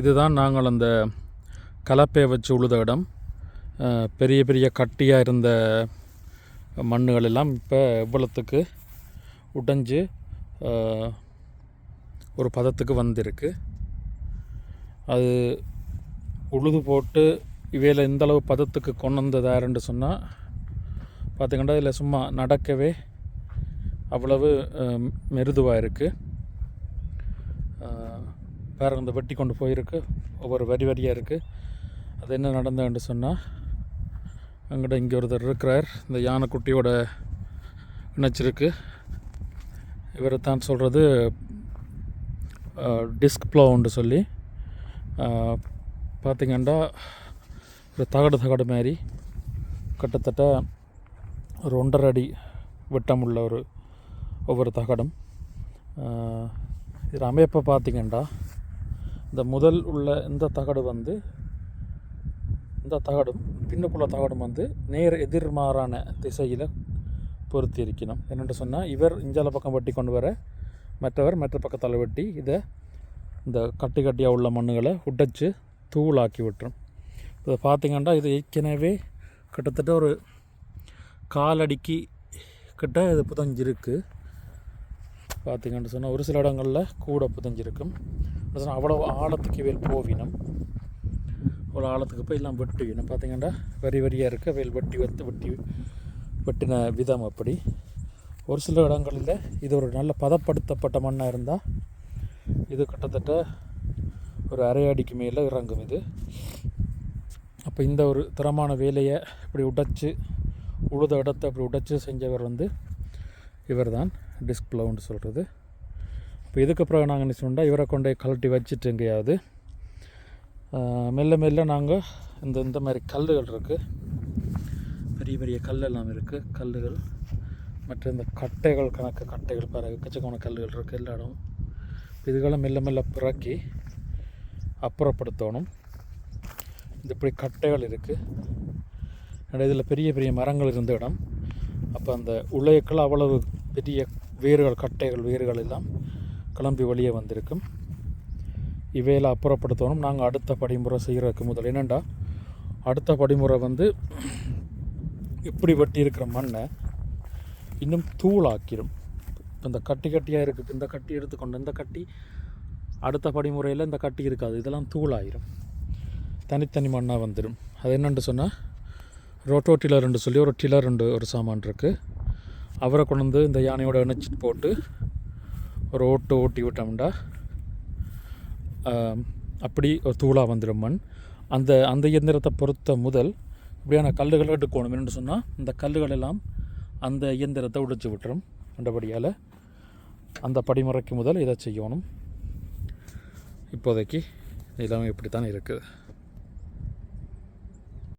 இதுதான் நாங்கள் அந்த கலப்பையை வச்சு உழுத இடம். பெரிய பெரிய கட்டியாக இருந்த மண்ணுகள் எல்லாம் இப்போ இவ்வளத்துக்கு உடைஞ்சு ஒரு பதத்துக்கு வந்திருக்கு. அது உழுது போட்டு இவையில் எந்த அளவு பதத்துக்கு கொண்டு வந்ததாருன்னு சொன்னால் பார்த்திங்கன்னா இதில் சும்மா நடக்கவே அவ்வளவு மெருதுவாக இருக்குது பாருங்க இந்த வெட்டி கொண்டு போயிருக்கு. ஒவ்வொரு வரி வரியாக இருக்குது அது என்ன நடந்ததுன்னு சொன்னால் அங்கிட்ட இங்கே ஒருத்தர் இருக்கிறார். இந்த யானைக்குட்டியோட இணைச்சிருக்கு. இவரை தான் சொல்கிறது டிஸ்க் ப்ளவுன்னு சொல்லி. பார்த்திங்கன்னா ஒரு தகடு தகடு மாதிரி கிட்டத்தட்ட ஒரு ஒன்றரை அடி விட்டமுள்ள ஒரு ஒவ்வொரு தகடும். இதில் இது அமைப்பை பார்த்திங்கன்னா இந்த முதல் உள்ள இந்த தகடு வந்து இந்த தகடும் பின்னுக்குள்ள தகடும் வந்து நேர் எதிர்மாறான திசையில் பொருத்தி இருக்கணும் என்னென்று சொன்னால் இவர் இஞ்சால பக்கம் வெட்டி கொண்டு வர மற்றவர் மற்ற பக்கத்தால் வெட்டி இதை இந்த கட்டி கட்டியாக உள்ள மண்ணுகளை உடைச்சு தூளாக்கி விட்டுரும். இதை பார்த்திங்கன்னா இது ஏற்கனவே கிட்டத்தட்ட ஒரு காலடிக்கு கிட்ட இது புதஞ்சிருக்கு. பார்த்திங்கன்னு சொன்னால் ஒரு சில இடங்களில் கூட புதஞ்சிருக்கும். சொன்னால் அவ்வளோ ஆழத்துக்கு வேல் போவினம் அவ்வளோ ஆழத்துக்கு போய் எல்லாம் வெட்டுவினம் பார்த்திங்கன்னா வரி வரியாக இருக்க வேல் வெட்டி வெத்து வெட்டி வெட்டின விதம் அப்படி. ஒரு சில இடங்களில் இது ஒரு நல்ல பதப்படுத்தப்பட்ட மண்ணாக இருந்தால் இது கிட்டத்தட்ட ஒரு அரை அடிக்கு மேலே இறங்கும் இது. அப்போ இந்த ஒரு தரமான வேலையை இப்படி உடைச்சு உழுத இடத்தை அப்படி உடைச்சு செஞ்சவர் வந்து இவர் தான் டிஸ்க் ப்ளவுன்னு சொல்கிறது இப்போ இதுக்கப்புறம் நாங்கள் என்ன சொன்னால் இவரை கொண்டு கழட்டி வச்சுட்டு எங்கேயாவது மெல்ல மெல்ல நாங்கள் இந்த இந்த மாதிரி கல்லுகள் இருக்குது பெரிய பெரிய கல் எல்லாம் இருக்குது கல்லுகள். மற்ற இந்த கட்டைகள் கணக்கு கட்டைகள் பாரு எக்கச்சக்கமான கல்லுகள் இருக்குது எல்லா இடமும் இதுகளை மெல்ல மெல்ல பிறக்கி அப்புறப்படுத்தணும். இந்த இப்படி கட்டைகள் இருக்குது இதில் பெரிய பெரிய மரங்கள் இருந்த இடம். அப்போ அந்த உலையக்கள் அவ்வளவு பெரிய வேர்கள் கட்டைகள் வேர்கள் எல்லாம் கிளம்பி வெளியே வந்திருக்கும். இவையில் அப்புறப்படுத்தணும். நாங்கள் அடுத்த படிமுறை செய்கிறதுக்கு முதல். என்னென்னா அடுத்த படிமுறை வந்து இப்படி வெட்டி இருக்கிற மண்ணை இன்னும் தூளாக்கிடும் இந்த கட்டி கட்டியாக இருக்குது. இந்த கட்டி எடுத்துக்கொண்டு இந்த கட்டி அடுத்த படிமுறையில் இந்த கட்டி இருக்காது. இதெல்லாம் தூளாயிரும். தனித்தனி மண்ணாக வந்துடும் அது என்னென்னு சொன்னால் ரோட்டோ டில்லர்னு சொல்லி ஒரு டில்லர்ண்டு ஒரு சாமான் இருக்குது அவரை கொண்டு வந்து இந்த யானையோட இணைச்சிட்டு போட்டு ஒரு ஓட்டு ஓட்டி விட்டோம்டா. அப்படி ஒரு தூளாக வந்துடும் மண். அந்த அந்த இயந்திரத்தை பொறுத்த முதல் இப்படியான கல்லுகளை எடுக்கணும் என்னென்னு சொன்னால் இந்த கல்லுகள் எல்லாம் அந்த இயந்திரத்தை உடைச்சி விட்டுரும் அண்டபடியால் அந்த படிமுறைக்கு முதல் இதை செய்யணும். இப்போதைக்கு எல்லாமே இப்படி தான் இருக்குது.